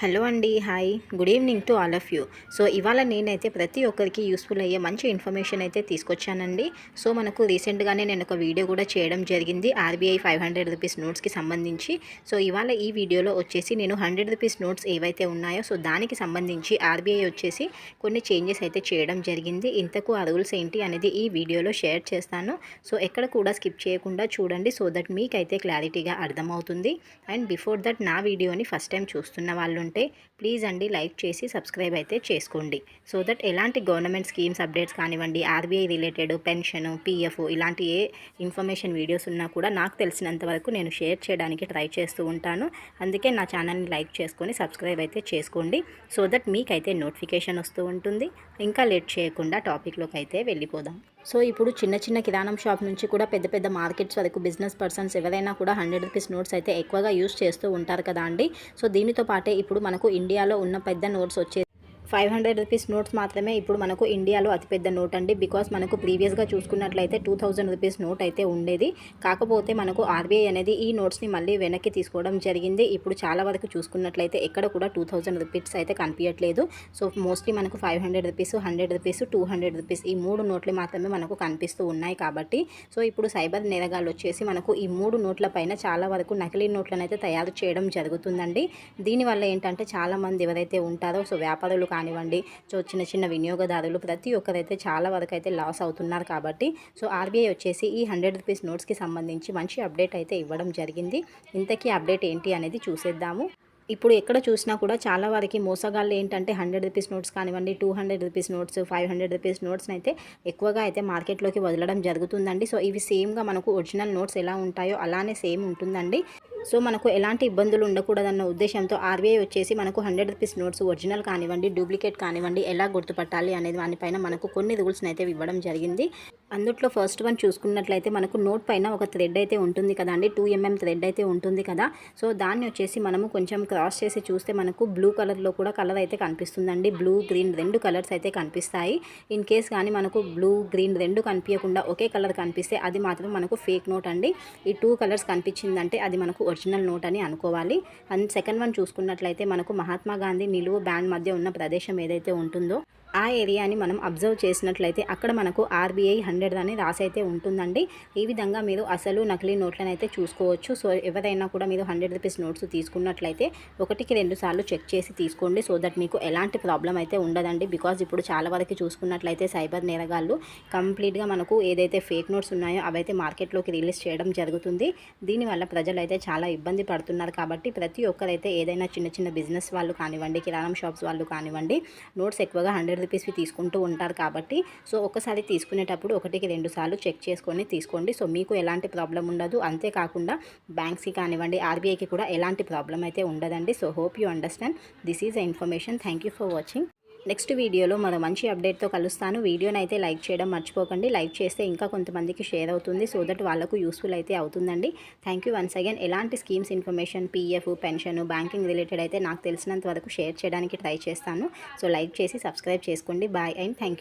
Hello అండి hi. Good evening to all of you. So ఇవాళ నేనైతే ప్రతి ఒక్కరికి యూస్ఫుల్ అయ్యే మంచి ఇన్ఫర్మేషన్ అయితే తీసుకొచ్చానండి. సో మనకు రీసెంట్గానే నేను ఒక వీడియో కూడా చేయడం జరిగింది ఆర్బీఐ ఫైవ్ హండ్రెడ్ రూపీస్ నోట్స్కి సంబంధించి. సో ఇవాళ ఈ వీడియోలో వచ్చేసి నేను హండ్రెడ్ రూపీస్ నోట్స్ ఏవైతే ఉన్నాయో సో దానికి సంబంధించి ఆర్బీఐ వచ్చేసి కొన్ని చేంజెస్ అయితే చేయడం జరిగింది. ఇంతకు ఆ రూల్స్ ఏంటి అనేది ఈ వీడియోలో షేర్ చేస్తాను. సో ఎక్కడ కూడా స్కిప్ చేయకుండా చూడండి సో దట్ మీకైతే క్లారిటీగా అర్థమవుతుంది. అండ్ బిఫోర్ దట్ నా వీడియోని ఫస్ట్ టైం చూస్తున్న వాళ్ళు ఉంటే ప్లీజ్ అండి లైక్ చేసి సబ్స్క్రైబ్ అయితే చేసుకోండి. సో దట్ ఎలాంటి గవర్నమెంట్ స్కీమ్స్ అప్డేట్స్ కానివ్వండి ఆర్బీఐ రిలేటెడ్ పెన్షన్ పీఎఫ్ ఇలాంటి ఏ ఇన్ఫర్మేషన్ వీడియోస్ ఉన్నా కూడా నాకు తెలిసినంత వరకు నేను షేర్ చేయడానికి ట్రై చేస్తూ ఉంటాను. అందుకే నా ఛానల్ని లైక్ చేసుకొని సబ్స్క్రైబ్ అయితే చేసుకోండి. సో దట్ మీకైతే నోటిఫికేషన్ వస్తూ ఉంటుంది. ఇంకా లేట్ చేయకుండా టాపిక్లోకి అయితే వెళ్ళిపోదాం. సో ఇప్పుడు చిన్న చిన్న కిరాణం షాప్ నుంచి కూడా పెద్ద పెద్ద మార్కెట్స్ వరకు బిజినెస్ పర్సన్స్ ఎవరైనా కూడా హండ్రెడ్ రూపీస్ నోట్స్ అయితే ఎక్కువగా యూస్ చేస్తూ ఉంటారు కదా అండి. సో దీనితో పాటే ఇప్పుడు మనకు ఇండియాలో ఉన్న పెద్ద నోట్స్ వచ్చే ఫైవ్ హండ్రెడ్ రూపీస్ నోట్స్ మాత్రమే ఇప్పుడు మనకు ఇండియాలో అతిపెద్ద నోట్ అండి. బికాస్ మనకు ప్రీవియస్గా చూసుకున్నట్లయితే టూ థౌజండ్ రూపీస్ నోట్ అయితే ఉండేది. కాకపోతే మనకు ఆర్బీఐ అనేది ఈ నోట్స్ని మళ్ళీ వెనక్కి తీసుకోవడం జరిగింది. ఇప్పుడు చాలా వరకు చూసుకున్నట్లయితే ఎక్కడ కూడా టూ థౌజండ్ రూపీస్ అయితే కనిపించట్లేదు. సో మోస్ట్లీ మనకు five hundred rupees hundred rupees two hundred rupees ఈ మూడు నోట్లు మాత్రమే మనకు కనిపిస్తూ ఉన్నాయి కాబట్టి. సో ఇప్పుడు సైబర్ నేరగాళ్ళు వచ్చేసి మనకు ఈ మూడు నోట్ల పైన చాలా వరకు నకిలీ నోట్లను అయితే తయారు చేయడం జరుగుతుందండి. దీనివల్ల ఏంటంటే చాలామంది ఎవరైతే ఉంటారో సో వ్యాపారులు కానివ్వండి. సో చిన్న చిన్న వినియోగదారులు ప్రతి ఒక్కరైతే చాలా వరకు అయితే లాస్ అవుతున్నారు కాబట్టి సో ఆర్బీఐ వచ్చేసి ఈ హండ్రెడ్ రూపీస్ నోట్స్కి సంబంధించి మంచి అప్డేట్ అయితే ఇవ్వడం జరిగింది. ఇంతకీ అప్డేట్ ఏంటి అనేది చూసేద్దాము. ఇప్పుడు ఎక్కడ చూసినా కూడా చాలా వరకు మోసగాళ్ళు ఏంటంటే హండ్రెడ్ రూపీస్ నోట్స్ కానివ్వండి two hundred rupees notes five hundred rupees notes అయితే ఎక్కువగా అయితే మార్కెట్లోకి వదలడం జరుగుతుందండి. సో ఇవి సేమ్గా మనకు ఒరిజినల్ నోట్స్ ఎలా ఉంటాయో అలానే సేమ్ ఉంటుందండి. సో మనకు ఎలాంటి ఇబ్బందులు ఉండకూడదన్న ఉద్దేశంతో ఆర్బీఐ వచ్చేసి మనకు హండ్రెడ్ రూపీస్ నోట్స్ ఒరిజినల్ కానివ్వండి డూప్లికేట్ కానివ్వండి ఎలా గుర్తుపట్టాలి అనేది దానిపైన మనకు కొన్ని రూల్స్ని అయితే ఇవ్వడం జరిగింది. అందుట్లో ఫస్ట్ వన్ చూసుకున్నట్లయితే మనకు నోట్ పైన ఒక థ్రెడ్ అయితే ఉంటుంది కదండి టూ ఎంఎం థ్రెడ్ అయితే ఉంటుంది కదా. సో దాన్ని వచ్చేసి మనము కొంచెం క్రాస్ చేసి చూస్తే మనకు బ్లూ కలర్లో కూడా కలర్ అయితే కనిపిస్తుందండి. బ్లూ గ్రీన్ రెండు కలర్స్ అయితే కనిపిస్తాయి. ఇన్ కేస్ కానీ మనకు బ్లూ గ్రీన్ రెండు కనిపించకుండా ఒకే కలర్ కనిపిస్తే అది మాత్రం మనకు ఫేక్ నోట్ అండి. ఈ టూ కలర్స్ కనిపించిందంటే అది మనకు ఒరిజినల్ నోట్ అని అనుకోవాలి. అండ్ సెకండ్ వన్ చూసుకున్నట్లయితే మనకు మహాత్మా గాంధీ నిలువు బ్యాండ్ మధ్య ఉన్న ప్రదేశం ఏదైతే ఉంటుందో ఆ ఏరియాని మనం అబ్జర్వ్ చేసినట్లయితే అక్కడ మనకు ఆర్బీఐ హండ్రెడ్ అని రాసి అయితే ఉంటుందండి. ఈ విధంగా మీరు అసలు నకిలీ నోట్లను అయితే చూసుకోవచ్చు. సో ఎవరైనా కూడా మీరు హండ్రెడ్ రూపీస్ నోట్స్ తీసుకున్నట్లయితే ఒకటికి రెండు సార్లు చెక్ చేసి తీసుకోండి. సో దట్ మీకు ఎలాంటి ప్రాబ్లం అయితే ఉండదండి. బికాజ్ ఇప్పుడు చాలా వరకు చూసుకున్నట్లయితే సైబర్ నేరగాళ్ళు కంప్లీట్గా మనకు ఏదైతే ఫేక్ నోట్స్ ఉన్నాయో అవైతే మార్కెట్లోకి రిలీజ్ చేయడం జరుగుతుంది. దీనివల్ల ప్రజలు అయితే చాలా ఇబ్బంది పడుతున్నారు కాబట్టి ప్రతి ఒక్కరైతే ఏదైనా చిన్న చిన్న బిజినెస్ వాళ్ళు కానివ్వండి కిరాణం షాప్స్ వాళ్ళు కానివ్వండి నోట్స్ ఎక్కువగా హండ్రెడ్ రూపీస్వి తీసుకుంటూ ఉంటారు కాబట్టి సో ఒకసారి తీసుకునేటప్పుడు ఒకటికి రెండు సార్లు చెక్ చేసుకొని తీసుకోండి. సో మీకు ఎలాంటి ప్రాబ్లం ఉండదు. అంతేకాకుండా బ్యాంక్స్కి కానివ్వండి ఆర్బీఐకి కూడా ఎలాంటి ప్రాబ్లం అయితే ఉండదండి. So hope you understand this is a information thank you for watching next వీడియోలో మరో మంచి అప్డేట్తో కలుస్తాను. వీడియోని అయితే లైక్ చేయడం మర్చిపోకండి. లైక్ చేస్తే ఇంకా కొంతమందికి షేర్ అవుతుంది. సో దట్ వాళ్ళకు యూస్ఫుల్ అయితే అవుతుందండి. Thank you once again. ఎలాంటి schemes information PF pension banking related అయితే నాకు తెలిసినంత వరకు షేర్ చేయడానికి ట్రై చేస్తాను. సో లైక్ చేసి సబ్స్క్రైబ్ చేసుకోండి. Bye and thank